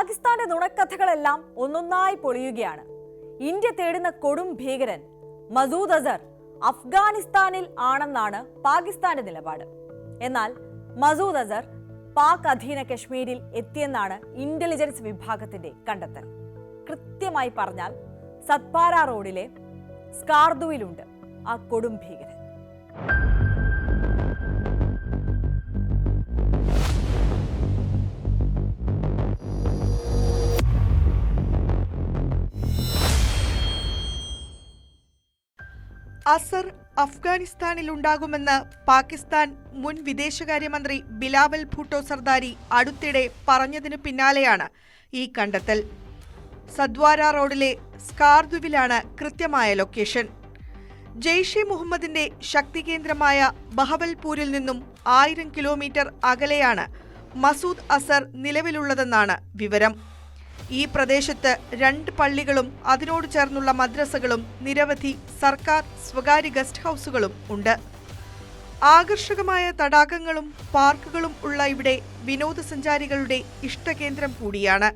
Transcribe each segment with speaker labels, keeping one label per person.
Speaker 1: പാകിസ്ഥാന്റെ നുണക്കഥകളെല്ലാം ഒന്നൊന്നായി പൊളിയുകയാണ്. ഇന്ത്യ തേടുന്ന കൊടും ഭീകരൻ മസൂദ് അസർ അഫ്ഗാനിസ്ഥാനിൽ ആണെന്നാണ് പാകിസ്ഥാന്റെ നിലപാട്. എന്നാൽ മസൂദ് അസർ പാക് അധീന കശ്മീരിൽ എത്തിയെന്നാണ് ഇന്റലിജൻസ് വിഭാഗത്തിന്റെ കണ്ടെത്തൽ. കൃത്യമായി പറഞ്ഞാൽ സത്പാര റോഡിലെ സ്കാർദുവിലുണ്ട് ആ കൊടും ഭീകരൻ.
Speaker 2: അസർ അഫ്ഗാനിസ്ഥാനിൽ ഉണ്ടാകുമെന്ന് പാകിസ്ഥാൻ മുൻ വിദേശകാര്യമന്ത്രി ബിലാവൽ ഭൂട്ടോ സർദാരി അടുത്തിടെ പറഞ്ഞതിനു പിന്നാലെയാണ് ഈ കണ്ടെത്തൽ. സദ്വാര റോഡിലെ സ്കാർദുവിലാണ് കൃത്യമായ ലൊക്കേഷൻ. ജെയ്ഷെ മുഹമ്മദിന്റെ ശക്തി കേന്ദ്രമായ ബഹവൽപൂരിൽ നിന്നും ആയിരം കിലോമീറ്റർ അകലെയാണ് മസൂദ് അസർ നിലവിലുള്ളതെന്നാണ് വിവരം. ഈ പ്രദേശത്ത് രണ്ട് പള്ളികളും അതിനോട് ചേർന്നുള്ള മദ്രസകളും നിരവധി സർക്കാർ സ്വകാര്യ ഗസ്റ്റ് ഹൗസുകളും ഉണ്ട്. ആകർഷകമായ തടാകങ്ങളും പാർക്കുകളും ഉള്ള ഇവിടെ വിനോദസഞ്ചാരികളുടെ ഇഷ്ടകേന്ദ്രം കൂടിയാണ്.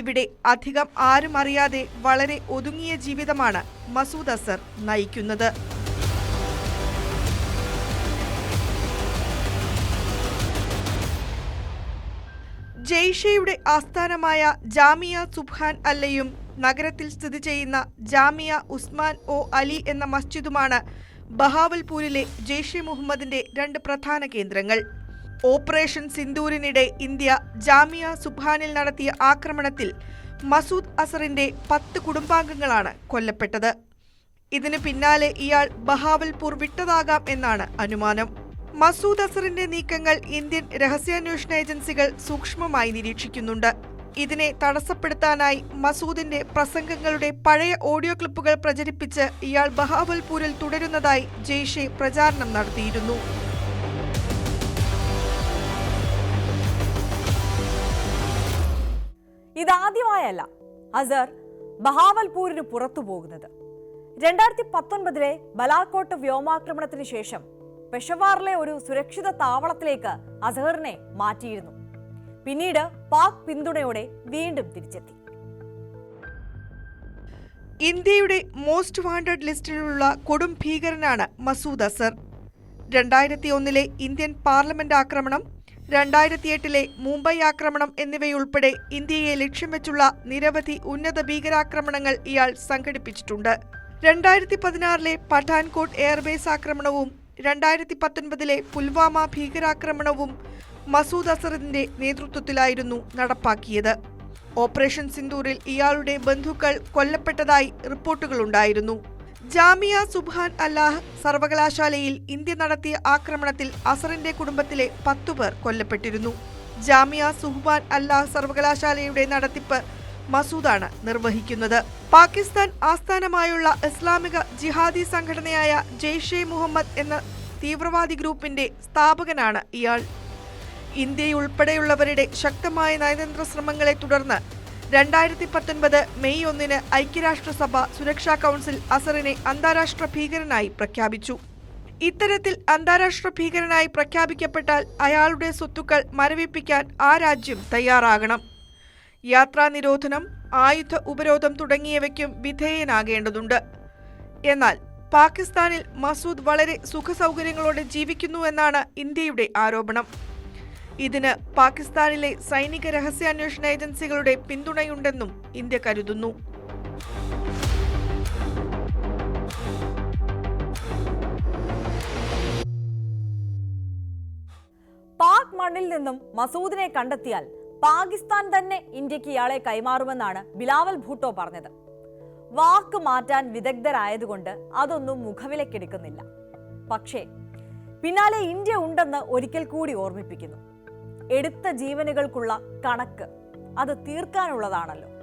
Speaker 2: ഇവിടെ അധികം ആരും അറിയാതെ വളരെ ഒതുങ്ങിയ ജീവിതമാണ് മസൂദ് അസർ നയിക്കുന്നത്. ജെയ്ഷയുടെ ആസ്ഥാനമായ ജാമിയ സുബ്ഹാൻ അല്ലയും നഗരത്തിൽ സ്ഥിതി ചെയ്യുന്ന ജാമിയ ഉസ്മാൻ ഒ അലി എന്ന മസ്ജിദുമാണ് ബഹാവൽപൂരിലെ ജെയ്ഷെ മുഹമ്മദിന്റെ രണ്ട് പ്രധാന കേന്ദ്രങ്ങൾ. ഓപ്പറേഷൻ സിന്ദൂരിനിടെ ഇന്ത്യ ജാമിയ സുബ്ഹാനിൽ നടത്തിയ ആക്രമണത്തിൽ മസൂദ് അസറിന്റെ പത്ത് കുടുംബാംഗങ്ങളാണ് കൊല്ലപ്പെട്ടത്. ഇതിനു പിന്നാലെ ഇയാൾ ബഹാവൽപൂർ വിട്ടതാകാം എന്നാണ് അനുമാനം. മസൂദ് അസറിന്റെ നീക്കങ്ങൾ ഇന്ത്യൻ രഹസ്യാന്വേഷണ ഏജൻസികൾ സൂക്ഷ്മമായി നിരീക്ഷിക്കുന്നുണ്ട്. ഇതിനെ തടസ്സപ്പെടുത്താനായി മസൂദിന്റെ പ്രസംഗങ്ങളുടെ പഴയ ഓഡിയോ ക്ലിപ്പുകൾ പ്രചരിപ്പിച്ച് ഇയാൾ ബഹാവൽപൂരിൽ തുടരുന്നതായി ജെയ്ഷെ പ്രചാരണം നടത്തിയിരുന്നു.
Speaker 1: ഇതാദ്യമായല്ല അസർ ബഹാവൽപൂരിന് പുറത്തു പോകുന്നത് രണ്ടായിരത്തി പത്തൊൻപതിലെ ബലാക്കോട്ട് വ്യോമാക്രമണത്തിന് ശേഷം പെഷവാറിലെ ഒരു സുരക്ഷിത താവളത്തിലേക്ക് അസഹറിനെ മാറ്റിയിരുന്നു. പിന്നീട് പാക് പിന്തുണയോടെ വീണ്ടും തിരിച്ചെത്തി.
Speaker 2: ഇന്ത്യയുടെ മോസ്റ്റ് വാണ്ടഡ് ലിസ്റ്റിലുള്ള കൊടും ഭീകരനാണ് മസൂദ് അസർ. രണ്ടായിരത്തി ഒന്നിലെ ഇന്ത്യൻ പാർലമെന്റ് ആക്രമണം രണ്ടായിരത്തി എട്ടിലെ മുംബൈ ആക്രമണം എന്നിവയുൾപ്പെടെ ഇന്ത്യയെ ലക്ഷ്യം വെച്ചുള്ള നിരവധി ഉന്നത ഭീകരാക്രമണങ്ങൾ ഇയാൾ സംഘടിപ്പിച്ചിട്ടുണ്ട്. രണ്ടായിരത്തി പതിനാറിലെ പഠാൻകോട്ട് എയർബേസ് ആക്രമണവും രണ്ടായിരത്തി പത്തൊൻപതിലെ പുൽവാമ ഭീകരാക്രമണവും മസൂദ് അസറിന്റെ നേതൃത്വത്തിലായിരുന്നു നടപ്പാക്കിയത്. ഓപ്പറേഷൻ സിന്ദൂരിൽ ഇയാളുടെ ബന്ധുക്കൾ കൊല്ലപ്പെട്ടതായി റിപ്പോർട്ടുകളുണ്ടായിരുന്നു. ജാമിയ സുബ്ഹാൻ അല്ലാഹ് സർവകലാശാലയിൽ ഇന്ത്യ നടത്തിയ ആക്രമണത്തിൽ അസറിന്റെ കുടുംബത്തിലെ പത്തുപേർ കൊല്ലപ്പെട്ടിരുന്നു. ജാമിയ സുഹ്ബാൻ അല്ലാഹ് സർവകലാശാലയുടെ നടത്തിപ്പ് മസൂദാണ് നിർവഹിക്കുന്നത്. പാകിസ്ഥാൻ ആസ്ഥാനമായുള്ള ഇസ്ലാമിക ജിഹാദി സംഘടനയായ ജെയ്ഷെ മുഹമ്മദ് എന്ന തീവ്രവാദി ഗ്രൂപ്പിന്റെ സ്ഥാപകനാണ് ഇയാൾ. ഇന്ത്യയുൾപ്പെടെയുള്ളവരുടെ ശക്തമായ നയതന്ത്ര ശ്രമങ്ങളെ തുടർന്ന് രണ്ടായിരത്തി പത്തൊൻപത് മെയ് ഒന്നിന് ഐക്യരാഷ്ട്രസഭ സുരക്ഷാ കൗൺസിൽ അസറിനെ അന്താരാഷ്ട്ര ഭീകരനായി പ്രഖ്യാപിച്ചു. ഇത്തരത്തിൽ അന്താരാഷ്ട്ര ഭീകരനായി പ്രഖ്യാപിക്കപ്പെട്ടാൽ അയാളുടെ സ്വത്തുക്കൾ മരവിപ്പിക്കാൻ ആ രാജ്യം തയ്യാറാകണം. യാത്രാ നിരോധനം ആയുധ ഉപരോധം തുടങ്ങിയവയ്ക്കും വിധേയനാകേണ്ടതുണ്ട്. എന്നാൽ പാകിസ്ഥാനിൽ മസൂദ് വളരെ സുഖസൗകര്യങ്ങളോടെ ജീവിക്കുന്നുവെന്നാണ് ഇന്ത്യയുടെ ആരോപണം. ഇതിന് പാകിസ്ഥാനിലെ സൈനിക രഹസ്യാന്വേഷണ ഏജൻസികളുടെ പിന്തുണയുണ്ടെന്നും ഇന്ത്യ കരുതുന്നു.
Speaker 1: പാക് മണ്ണിൽ നിന്നും മസൂദിനെ കണ്ടെത്തിയാൽ പാകിസ്ഥാൻ തന്നെ ഇന്ത്യയ്ക്ക് ഇയാളെ കൈമാറുമെന്നാണ് ബിലാവൽ ഭൂട്ടോ പറഞ്ഞത്. വാക്ക് മാറ്റാൻ വിദഗ്ധരായതുകൊണ്ട് അതൊന്നും മുഖവിലക്കെടുക്കുന്നില്ല. പക്ഷേ പിന്നാലെ ഇന്ത്യ ഉണ്ടെന്ന് ഒരിക്കൽ കൂടി ഓർമ്മിപ്പിക്കുന്നു. എടുത്ത ജീവനുകൾക്കുള്ള കണക്ക് അത് തീർക്കാനുള്ളതാണല്ലോ.